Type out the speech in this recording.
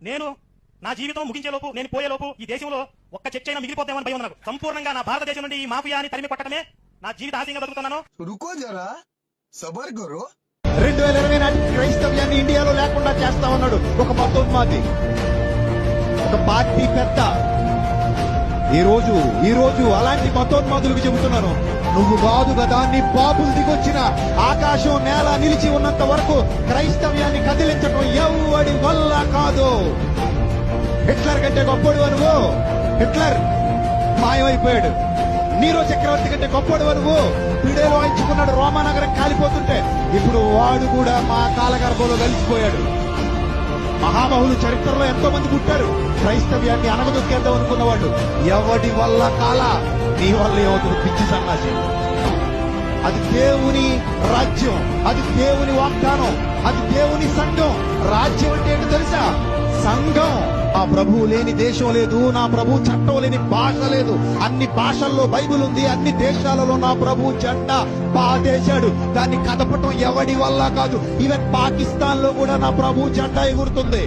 నేను నా జీవితం ముగించేలోపు నేను పోయేలోపు ఈ దేశంలో ఒక్క చర్చ అయినా మిగిలిపోతామని భయం ఉన్నాను సంపూర్ణంగా నా భారతదేశం నుండి ఈ మాఫియాని తరిమి పట్టడమే నా జీవిత ఆశయంగా బతుకుతున్నాను. రుకో జరా. సబర్ గురు రెండు వేల ఇరవై నాటి క్రైస్తవ్యాన్ని ఇండియాలో లేకుండా చేస్తా ఉన్నాడు ఒక మతోన్మాది ఒక పార్టీ పెద్ద. ఈ రోజు ఈ రోజు అలాంటి మతోన్మాదులకు చెబుతున్నాను. నువ్వు కాదు కదా నీ బాబులు దిగొచ్చిన ఆకాశం నేల నిలిచి ఉన్నంత వరకు క్రైస్తవ్యాన్ని కదిలించడం కాదు. హిట్లర్ కంటే గొప్పడు అనువు హిట్లర్ మాయమైపోయాడు. నీరో చక్రవర్తి కంటే గొప్పడు అనువు పిడేలు వాయించుకున్నాడు రోమానగరం కాలిపోతుంటే. ఇప్పుడు వాడు కూడా మా కాలగర్భంలో కలిసిపోయాడు. మహాబహులు చరిత్రలో ఎంతో మంది పుట్టారు. క్రైస్తవ్యాన్ని అనగదొక్కేద్దాం అనుకున్న వాళ్ళు ఎవడి వల్ల కాల? నీ వల్ల ఏమవుతుంది పిచ్చి సన్నాసి. అది దేవుని రాజ్యం. అది దేవుని వాగ్దానం. అది దేవుని సంఘం. సంఘం. ఆ ప్రభువు లేని దేశం లేదు నా ప్రభు చట్టం లేని భాష లేదు. అన్ని భాషల్లో బైబిల్ ఉంది అన్ని దేశాలలో నా ప్రభు జెండా పాతేశాడు దాన్ని కదపటం ఎవడి వల్ల కాదు. ఈవెన్ పాకిస్తాన్లో కూడా నా ప్రభు జెండా ఎగురుతుంది.